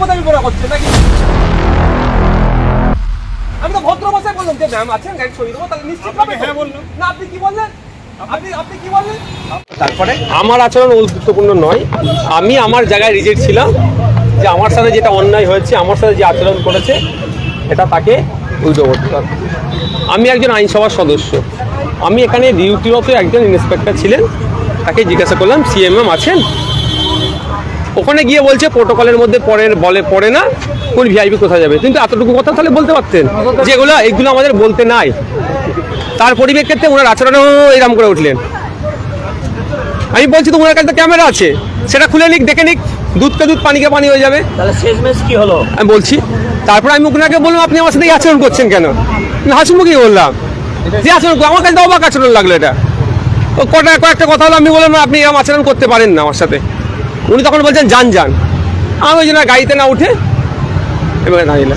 বক্তব্য করা হচ্ছে নাকি? আমি তো ভদ্র ভাষায় বললাম যে ম্যাম আছেন গাড়ি ছবি দেবো তাহলে নিশ্চিত হবে হ্যাঁ বললাম না আপনি কি বললেন? আপনি আপনি কি বললেন? তারপরে? আমার আচরণ গুরুত্বপূর্ণ নয়। আমি আমার জায়গায় রিজেক্ট ছিলাম যে আমার সাথে যেটা অন্যায় হয়েছে আমার সাথে যে আচরণ করেছে এটা তাকে উল্টো করতে হবে। আমি একজন আইনসভার সদস্য। আমি এখানে ডিউটিরত একজন ইন্সপেক্টর ছিলেন। তাকে জিজ্ঞাসা করলাম সিএমএম আছেন? ওখানে গিয়ে বলছে প্রোটোকলের মধ্যে পড়ে বলে পড়ে না কোন ভিআইপি কোথায় যাবে? কিন্তু এতটুকু কথা তাহলে বলতে পারতেন যেগুলো এগুলো আমাদের বলতে নাই। তার পরিপ্রেক্ষিতে ওনার আচরণও এরম করে উঠলেন। আমি বলছি তো ওনার কাছে ক্যামেরা আছে। সেটা খুলে নিক দেখে নিক। দুধকে দুধ পানিকে পানি হয়ে যাবে। তাহলে শেষমেশ কি হলো? আমি বলছি তারপরে আমি ওনাকে বললাম আপনি আমার সাথে আচরণ করছেন কেন? হাসিমুখী বললাম যে আচরণ আমার কাছে তো অবাক আচরণ লাগল এটা। ও কটা কয়েকটা কথা হলো আমি বললাম আপনি এরকম আচরণ করতে পারেন না আমার সাথে। উনি তখন বলছেন যান যান। আমি ওই জন্য গাড়িতে না উঠে এবার দাঁড়িয়ে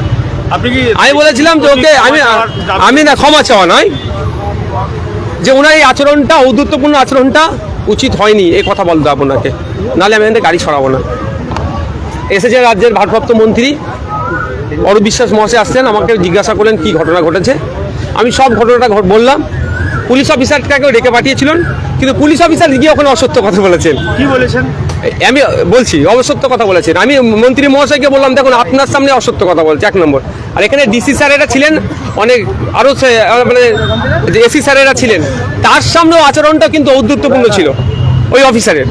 আপনি কি আমি বলেছিলাম যে ওকে আমি আমি না ক্ষমা চাওয়া নয়। যে ওনার এই আচরণটা ঔদ্ধত্যপূর্ণ আচরণটা উচিত হয়নি এই কথা বলতো আপনাকে নাহলে আমি এখান গাড়ি সরাবো না। এসেছে রাজ্যের ভারপ্রাপ্ত মন্ত্রী। অরূপ বিশ্বাস মহাশয় আসছেন আমাকে জিজ্ঞাসা করলেন কি ঘটনা ঘটেছে? আমি সব ঘটনাটা বললাম। পুলিশ অফিসারটাকেও ডেকে পাঠিয়েছিলেন কিন্তু পুলিশ অফিসার গিয়ে ওখানে অসত্য কথা বলেছেন। কি বলেছেন? আমি বলছি, অসত্য কথা বলেছেন। আমি মন্ত্রী মহাশয়কে বললাম, দেখুন, আপনার সামনে অসত্য কথা বলছে, এক নম্বর। আর এখানে ডিসি স্যারেরা ছিলেন, অনেক আরও মানে যে এসি স্যারেরা ছিলেন, তার সামনেও আচরণটা কিন্তু ঔদ্ধত্যপূর্ণ ছিল, ওই অফিসারের।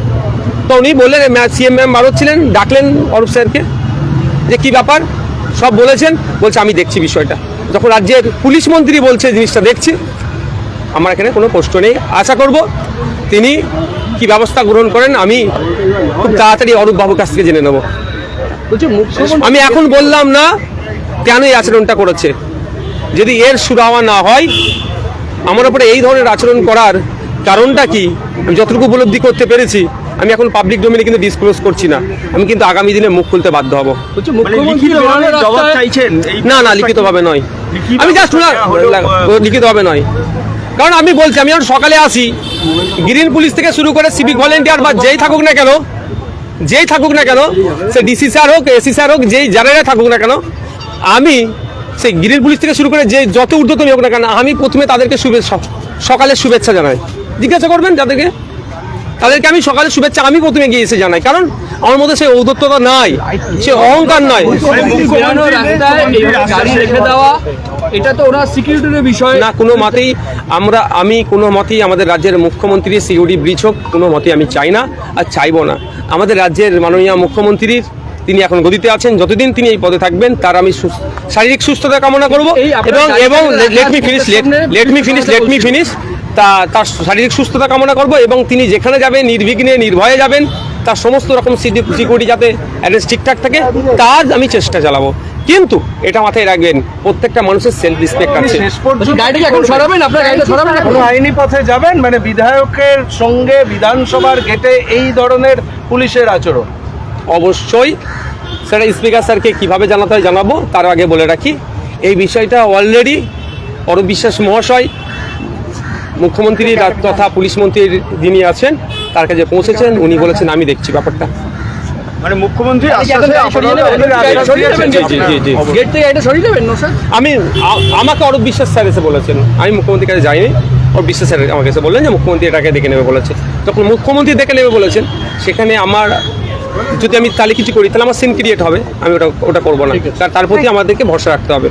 তো উনি বললেন সিএম ম্যাম ভারত ছিলেন, ডাকলেন অরূপ স্যারকে, যে কি ব্যাপার? সব বলেছেন। বলছে, আমি দেখছি বিষয়টা। যখন রাজ্যের পুলিশ মন্ত্রী বলছে, জিনিসটা দেখছি। আমার এখানে কোনো প্রশ্ন নেই। আশা করব তিনি কি ব্যবস্থা গ্রহণ করেন আমি খুব তাড়াতাড়ি অরূপ বাবুর কাছ থেকে জেনে নেব। আমি এখন বললাম না কেন এই আচরণটা করেছে। যদি এর সুরাহা না হয় আমার উপরে এই ধরনের আচরণ করার কারণটা কি? আমি যতটুকু উপলব্ধি করতে পেরেছি আমি এখন পাবলিক ডোমেনে কিন্তু ডিসক্লোজ করছি না। আমি কিন্তু আগামী দিনে মুখ খুলতে বাধ্য হব। মানে না না লিখিতভাবে নয়। আমি জাস্ট লিখিতভাবে নয়। কারণ আমি বলছি, আমি যখন সকালে আসি। গ্রিন পুলিশ থেকে শুরু করে সিভিক ভলেন্টিয়ার বা যেই থাকুক না কেন, যেই থাকুক না কেন, সে ডিসি স্যার হোক এসি স্যার হোক, যেই যারা থাকুক না কেন, আমি সেই গ্রিন পুলিশ থেকে শুরু করে যে যত ঊর্ধ্বতন হোক না কেন, আমি প্রথমে তাদেরকে শুভেচ্ছা সকালের শুভেচ্ছা জানাই। জিজ্ঞাসা করবেন যাদেরকে? তাদেরকে আমি সকালে শুভেচ্ছা, আমি প্রথমে গিয়ে এসে জানাই। কারণ আমার মধ্যে সেই ঔদ্ধত্যতা নাই, সে অহংকার নয় এটা তো ওরা সিকিউরিটির বিষয়। না কোনো মতেই আমরা আমি কোনো মতেই আমাদের রাজ্যের মুখ্যমন্ত্রী সিউড়ি ব্রিজ হোক কোনো মতেই আমি চাই না আর চাইব না। আমাদের রাজ্যের মাননীয় মুখ্যমন্ত্রীর তিনি এখন গদিতে আছেন যতদিন তিনি এই পদে থাকবেন তার আমি শারীরিক সুস্থতা কামনা করব। এবং এবং রাখার লেট মি ফিনিশ সামনে let me finish let me finish তা তার শারীরিক সুস্থতা কামনা করব এবং তিনি যেখানে যাবেন নির্বিঘ্নে নির্ভয়ে যাবেন তার সমস্ত রকম সিকিউরিটি যাতে অ্যাড্রেস ঠিকঠাক থাকে তার আমি চেষ্টা চালাবো। কিন্তু এটা মাথায় রাখবেন প্রত্যেকটা মানুষের সেলফ রেসপেক্ট আছে। গাড়িটাকে এখন সরাবেন? আপনার গাড়িটা সরাবেন কোনো আইনি পথে যাবেন মানে বিধায়কের সঙ্গে বিধানসভার গেটে এই ধরনের পুলিশের আচরণ। অবশ্যই সেটা স্পিকার স্যারকে কীভাবে জানাতে হয় জানাব তার আগে বলে রাখি। এই বিষয়টা অলরেডি অরূপ বিশ্বাস মহাশয় মুখ্যমন্ত্রী তথা পুলিশ মন্ত্রী যিনি আছেন তার কাছে পৌঁছেছেন। উনি বলেছেন আমি দেখছি ব্যাপারটা। মানে মুখ্যমন্ত্রী। গেট থেকে এটা সরিয়ে দেবেন না স্যার? আমি আমাকে অরূপ বিশ্বাস স্যার এসে বলেছেন। আমি মুখ্যমন্ত্রীর কাছে যাইনি। ওর বিশ্বাস স্যার আমাকে এসে বললেন যে মুখ্যমন্ত্রী এটাকে দেখে নেবে বলেছে। তখন মুখ্যমন্ত্রী দেখে নেবে বলেছেন। সেখানে আমার যদি আমি তাহলে কিছু করি তাহলে আমার সিন ক্রিয়েট হবে। আমি ওটা ওটা করব না। তার তার প্রতি আমাদেরকে ভরসা রাখতে হবে।